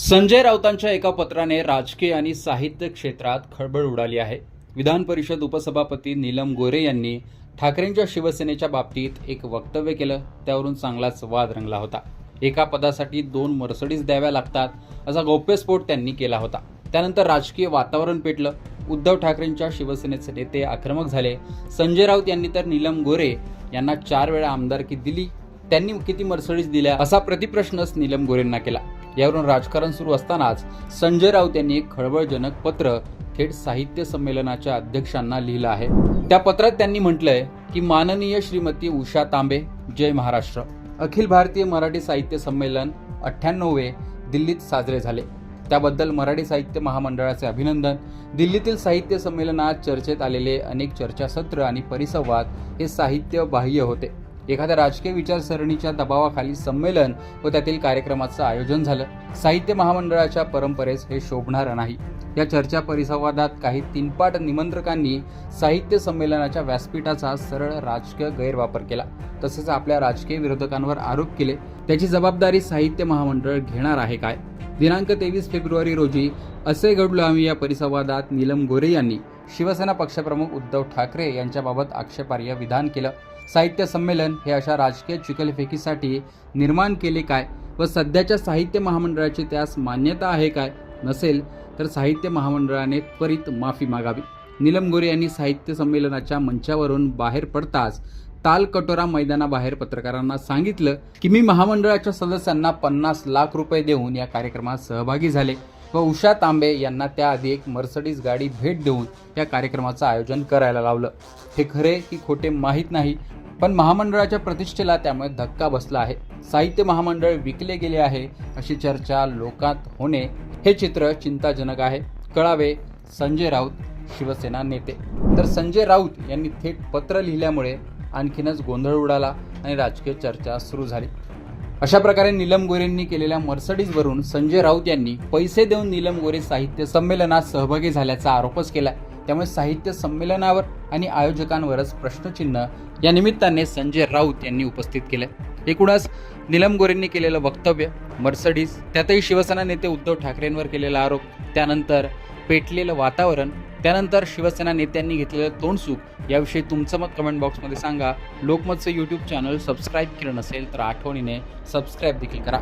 संजय राऊतांच्या एका पत्राने राजकीय आणि साहित्य क्षेत्रात खळबळ उडाली आहे. विधान परिषद उपसभापती नीलम गोरे यांनी ठाकरेंच्या शिवसेनेच्या बाबतीत एक वक्तव्य केलं. त्यावरून चांगलाच वाद रंगला होता. एका पदासाठी दोन मर्सडीज द्याव्या लागतात असा गौप्यस्फोट त्यांनी केला होता. त्यानंतर राजकीय वातावरण पेटलं. उद्धव ठाकरेंच्या शिवसेनेचे नेते आक्रमक झाले. संजय राऊत यांनी तर नीलम गोरे यांना चार वेळा आमदारकी दिली. त्यांनी किती मर्सडीज दिल्या असा प्रतिप्रश्नच नीलम गोरेंना केला. यावरून राजकारण सुरू असतानाच संजय राऊत यांनी एक खळबळजनक पत्र थेट साहित्य संमेलनाच्या अध्यक्षांना लिहिलं आहे. त्या पत्रात त्यांनी म्हटलंय की माननीय श्रीमती उषा तांबे जय महाराष्ट्र. अखिल भारतीय मराठी साहित्य संमेलन अठ्ठ्याण्णवे दिल्लीत साजरे झाले. त्याबद्दल मराठी साहित्य महामंडळाचे अभिनंदन. दिल्लीतील साहित्य संमेलनात चर्चेत आलेले अनेक चर्चासत्र आणि परिसंवाद हे साहित्य बाह्य होते. एखाद्या राजकीय विचारसरणीच्या दबावाखाली संमेलन व त्यातील कार्यक्रमाचं आयोजन झालं. साहित्य महामंडळाच्या परंपरेस हे शोभणारं नाही. या चर्चा परिसंवादात काही तीनपाट निमंत्रकांनी साहित्य संमेलनाच्या व्यासपीठाचा सरळ राजकीय गैरवापर केला. तसेच आपल्या राजकीय विरोधकांवर आरोप केले. त्याची जबाबदारी साहित्य महामंडळ घेणार आहे काय? दिनांक तेवीस फेब्रुवारी रोजी असे घडलो आम्ही या परिसंवादात नीलम गोरे यांनी. शिवसेना पक्षप्रमुख उद्धव ठाकरे यांच्याबाबत आक्षेपार्ह विधान केलं. साहित्य संमेलन हे अशा राजकीय चिकलफेकीसाठी निर्माण केले काय व सध्याच्या साहित्य महामंडळाची त्यास मान्यता आहे काय नसेल तर साहित्य महामंडळाने त्वरित माफी मागावी. नीलम गोरे यांनी साहित्य संमेलनाच्या मंचावरून बाहेर पडताच तालकटोरा मैदानाबाहेर पत्रकारांना सांगितलं की मी महामंडळाच्या सदस्यांना पन्नास लाख रुपये देऊन या कार्यक्रमात सहभागी झाले. व उषा तांबे यांना त्याआधी एक मर्सडीज गाडी भेट देऊन या कार्यक्रमाचं आयोजन करायला लावलं. हे खरे की खोटे माहीत नाही पण महामंडळाच्या प्रतिष्ठेला त्यामुळे धक्का बसला आहे. साहित्य महामंडळ विकले गेले आहे अशी चर्चा लोकात होणे हे चित्र चिंताजनक आहे. कळावे संजय राऊत शिवसेना नेते. तर संजय राऊत यांनी थेट पत्र लिहिल्यामुळे आणखीनच गोंधळ उडाला आणि राजकीय चर्चा सुरू झाली. अशा प्रकारे नीलम गोरेंनी केलेल्या मर्सडीजवरून संजय राऊत यांनी पैसे देऊन नीलम गोरे साहित्य संमेलनात सहभागी झाल्याचा आरोपच केला त्यामुळे साहित्य संमेलनावर आणि आयोजकांवरच प्रश्नचिन्ह या निमित्ताने संजय राऊत यांनी उपस्थित केले एकूणच नीलम गोरेंनी केलेलं वक्तव्य मर्सडीज त्यातही शिवसेना नेते उद्धव ठाकरेंवर केलेला आरोप त्यानंतर पेटलेलं वातावरण त्यानंतर शिवसेना नेत्यांनी घेतलेलं तोंडसूक याविषयी तुमचं मत कमेंट बॉक्समध्ये सांगा. लोकमतचं यूट्यूब चॅनल सबस्क्राईब केलं नसेल तर आठवणीने सबस्क्राईब देखील करा.